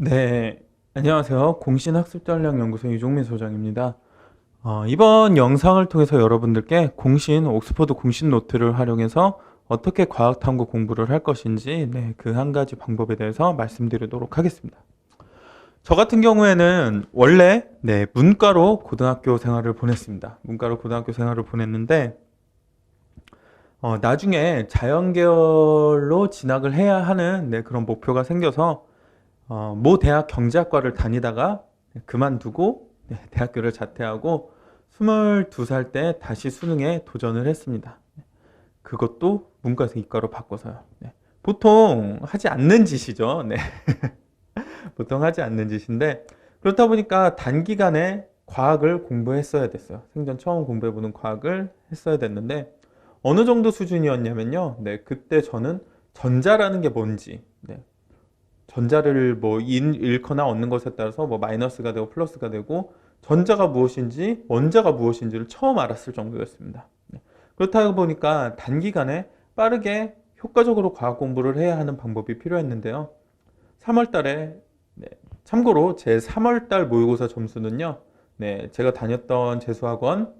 네, 안녕하세요. 공신학습전략연구소 유종민 소장입니다. 어, 이번 영상을 통해서 여러분들께 공신, 옥스퍼드 공신 노트를 활용해서 어떻게 과학탐구 공부를 할 것인지 네, 그 한 가지 방법에 대해서 말씀드리도록 하겠습니다. 저 같은 경우에는 원래 네, 문과로 고등학교 생활을 보냈습니다. 문과로 고등학교 생활을 보냈는데 어, 나중에 자연계열로 진학을 해야 하는 네, 그런 목표가 생겨서 어, 모 대학 경제학과를 다니다가 그만두고 네, 대학교를 자퇴하고 22살 때 다시 수능에 도전을 했습니다. 그것도 문과에서 이과로 바꿔서요. 네. 보통 하지 않는 짓이죠. 네. 보통 하지 않는 짓인데 그렇다 보니까 단기간에 과학을 공부했어야 됐어요. 생전 처음 공부해보는 과학을 했어야 됐는데 어느 정도 수준이었냐면요. 네, 그때 저는 전자라는 게 뭔지, 네, 전자를 뭐 인- 잃거나 얻는 것에 따라서 뭐 마이너스가 되고 플러스가 되고 전자가 무엇인지 원자가 무엇인지를 처음 알았을 정도였습니다. 네. 그렇다 보니까 단기간에 빠르게 효과적으로 과학 공부를 해야 하는 방법이 필요했는데요. 3월 달에 네, 참고로 제 3월 달 모의고사 점수는요. 네, 제가 다녔던 재수학원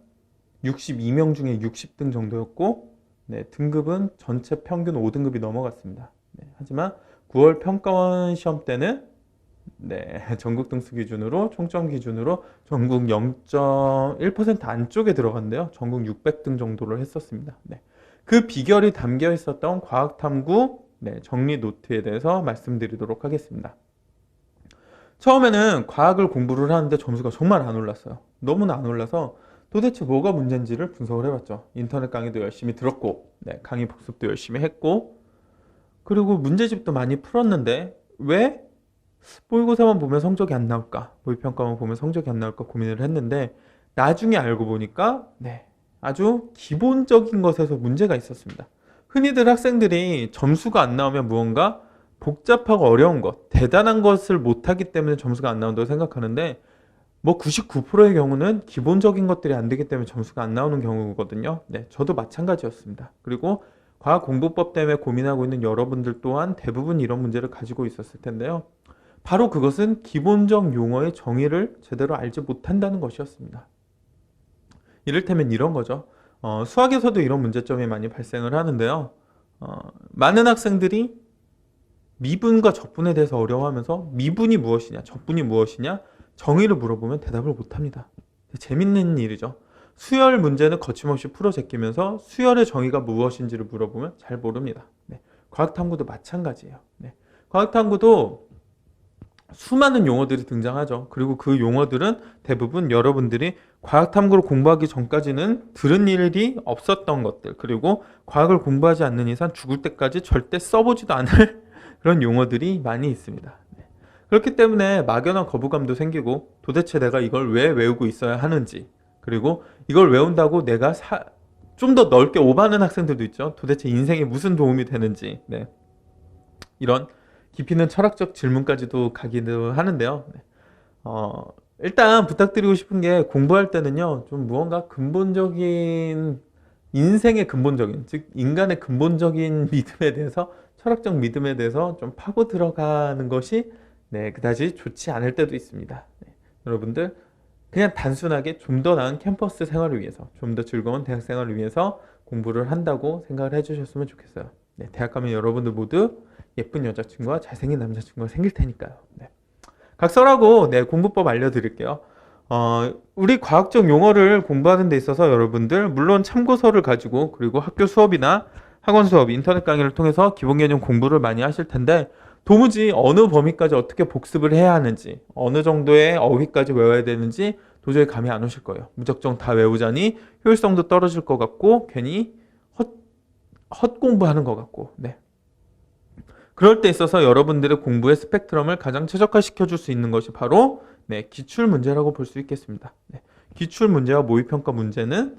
62명 중에 60등 정도였고 네, 등급은 전체 평균 5등급이 넘어갔습니다. 네, 하지만 9월 평가원 시험 때는 네, 전국 등수 기준으로 총점 기준으로 전국 0.1% 안쪽에 들어갔는데요. 전국 600등 정도를 했었습니다. 네. 그 비결이 담겨 있었던 과학 탐구 네, 정리 노트에 대해서 말씀드리도록 하겠습니다. 처음에는 과학을 공부를 하는데 점수가 정말 안 올랐어요. 너무나 안 올라서 도대체 뭐가 문제인지를 분석을 해봤죠. 인터넷 강의도 열심히 들었고, 네, 강의 복습도 열심히 했고, 그리고 문제집도 많이 풀었는데 왜 모의고사만 보면 성적이 안 나올까? 모의평가만 보면 성적이 안 나올까 고민을 했는데 나중에 알고 보니까 네, 아주 기본적인 것에서 문제가 있었습니다. 흔히들 학생들이 점수가 안 나오면 무언가 복잡하고 어려운 것, 대단한 것을 못하기 때문에 점수가 안 나온다고 생각하는데 뭐 99%의 경우는 기본적인 것들이 안 되기 때문에 점수가 안 나오는 경우거든요. 네, 저도 마찬가지였습니다. 그리고 과학 공부법 때문에 고민하고 있는 여러분들 또한 대부분 이런 문제를 가지고 있었을 텐데요. 바로 그것은 기본적 용어의 정의를 제대로 알지 못한다는 것이었습니다. 이를테면 이런 거죠. 어, 수학에서도 이런 문제점이 많이 발생을 하는데요. 어, 많은 학생들이 미분과 적분에 대해서 어려워하면서 미분이 무엇이냐, 적분이 무엇이냐 정의를 물어보면 대답을 못합니다. 재밌는 일이죠. 수열 문제는 거침없이 풀어 제끼면서 수열의 정의가 무엇인지를 물어보면 잘 모릅니다. 네. 과학탐구도 마찬가지예요. 네. 과학탐구도 수많은 용어들이 등장하죠. 그리고 그 용어들은 대부분 여러분들이 과학탐구를 공부하기 전까지는 들은 일이 없었던 것들, 그리고 과학을 공부하지 않는 이상 죽을 때까지 절대 써보지도 않을 그런 용어들이 많이 있습니다. 네. 그렇기 때문에 막연한 거부감도 생기고 도대체 내가 이걸 왜 외우고 있어야 하는지, 그리고 이걸 외운다고 내가 좀 더 넓게 오바하는 학생들도 있죠. 도대체 인생에 무슨 도움이 되는지, 네. 이런 깊이 있는 철학적 질문까지도 가기도 하는데요. 네. 어, 일단 부탁드리고 싶은 게 공부할 때는요, 좀 무언가 근본적인, 인생의 근본적인, 즉, 인간의 근본적인 믿음에 대해서, 철학적 믿음에 대해서 좀 파고 들어가는 것이, 네, 그다지 좋지 않을 때도 있습니다. 네. 여러분들, 그냥 단순하게 좀 더 나은 캠퍼스 생활을 위해서, 좀 더 즐거운 대학 생활을 위해서 공부를 한다고 생각을 해주셨으면 좋겠어요. 네, 대학 가면 여러분들 모두 예쁜 여자친구와 잘생긴 남자친구가 생길 테니까요. 네. 각설하고 네, 공부법 알려드릴게요. 어, 우리 과학적 용어를 공부하는 데 있어서 여러분들 물론 참고서를 가지고 그리고 학교 수업이나 학원 수업, 인터넷 강의를 통해서 기본 개념 공부를 많이 하실 텐데 도무지 어느 범위까지 어떻게 복습을 해야 하는지 어느 정도의 어휘까지 외워야 되는지 도저히 감이 안 오실 거예요. 무작정 다 외우자니 효율성도 떨어질 것 같고 괜히 헛, 헛 공부하는 것 같고 네. 그럴 때 있어서 여러분들의 공부의 스펙트럼을 가장 최적화시켜 줄 수 있는 것이 바로 네, 기출 문제라고 볼 수 있겠습니다. 네, 기출 문제와 모의 평가 문제는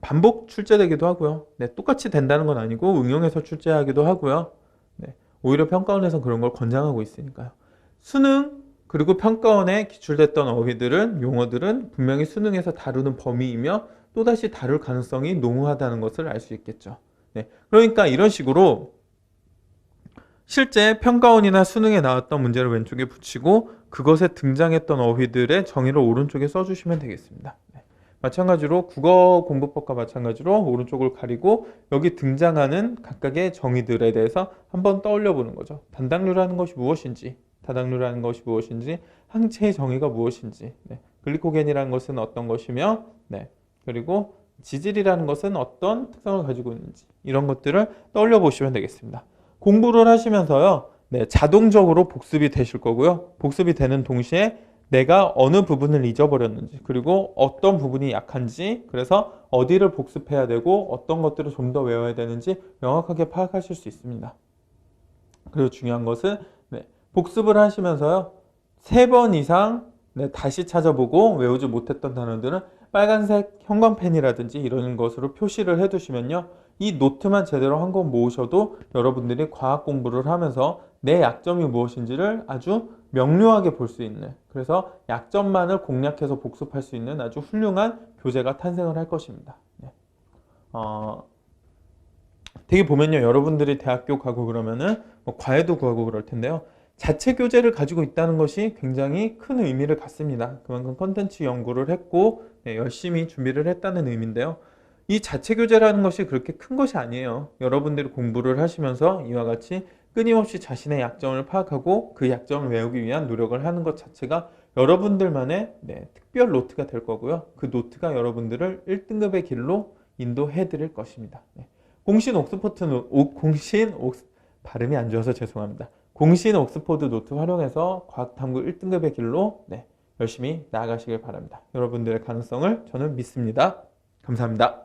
반복 출제되기도 하고요. 네, 똑같이 된다는 건 아니고 응용해서 출제하기도 하고요. 네, 오히려 평가원에서 그런 걸 권장하고 있으니까요. 수능 그리고 평가원에 기출됐던 어휘들은 용어들은 분명히 수능에서 다루는 범위이며 또다시 다룰 가능성이 농후하다는 것을 알 수 있겠죠. 네, 그러니까 이런 식으로 실제 평가원이나 수능에 나왔던 문제를 왼쪽에 붙이고 그것에 등장했던 어휘들의 정의를 오른쪽에 써주시면 되겠습니다. 네. 마찬가지로 국어 공부법과 마찬가지로 오른쪽을 가리고 여기 등장하는 각각의 정의들에 대해서 한번 떠올려 보는 거죠. 단당류라는 것이 무엇인지, 다당류라는 것이 무엇인지, 항체의 정의가 무엇인지, 네. 글리코겐이라는 것은 어떤 것이며, 네. 그리고 지질이라는 것은 어떤 특성을 가지고 있는지 이런 것들을 떠올려 보시면 되겠습니다. 공부를 하시면서요, 네, 자동적으로 복습이 되실 거고요. 복습이 되는 동시에 내가 어느 부분을 잊어버렸는지, 그리고 어떤 부분이 약한지, 그래서 어디를 복습해야 되고 어떤 것들을 좀 더 외워야 되는지 명확하게 파악하실 수 있습니다. 그리고 중요한 것은 네, 복습을 하시면서요, 세 번 이상 네, 다시 찾아보고 외우지 못했던 단어들은 빨간색 형광펜이라든지 이런 것으로 표시를 해두시면요. 이 노트만 제대로 한 권 모으셔도 여러분들이 과학 공부를 하면서 내 약점이 무엇인지를 아주 명료하게 볼 수 있는 그래서 약점만을 공략해서 복습할 수 있는 아주 훌륭한 교재가 탄생을 할 것입니다. 네. 어, 되게 보면요. 여러분들이 대학교 가고 그러면은 뭐 과외도 구하고 그럴 텐데요. 자체 교재를 가지고 있다는 것이 굉장히 큰 의미를 갖습니다. 그만큼 컨텐츠 연구를 했고 네, 열심히 준비를 했다는 의미인데요. 이 자체 교재라는 것이 그렇게 큰 것이 아니에요. 여러분들이 공부를 하시면서 이와 같이 끊임없이 자신의 약점을 파악하고 그 약점을 외우기 위한 노력을 하는 것 자체가 여러분들만의 네, 특별 노트가 될 거고요. 그 노트가 여러분들을 1등급의 길로 인도해 드릴 것입니다. 네. 공신 옥스포트 노, 오, 공신 옥스 발음이 안 좋아서 죄송합니다. 공신 옥스포드 노트 활용해서 과학 탐구 1등급의 길로 네, 열심히 나아가시길 바랍니다. 여러분들의 가능성을 저는 믿습니다. 감사합니다.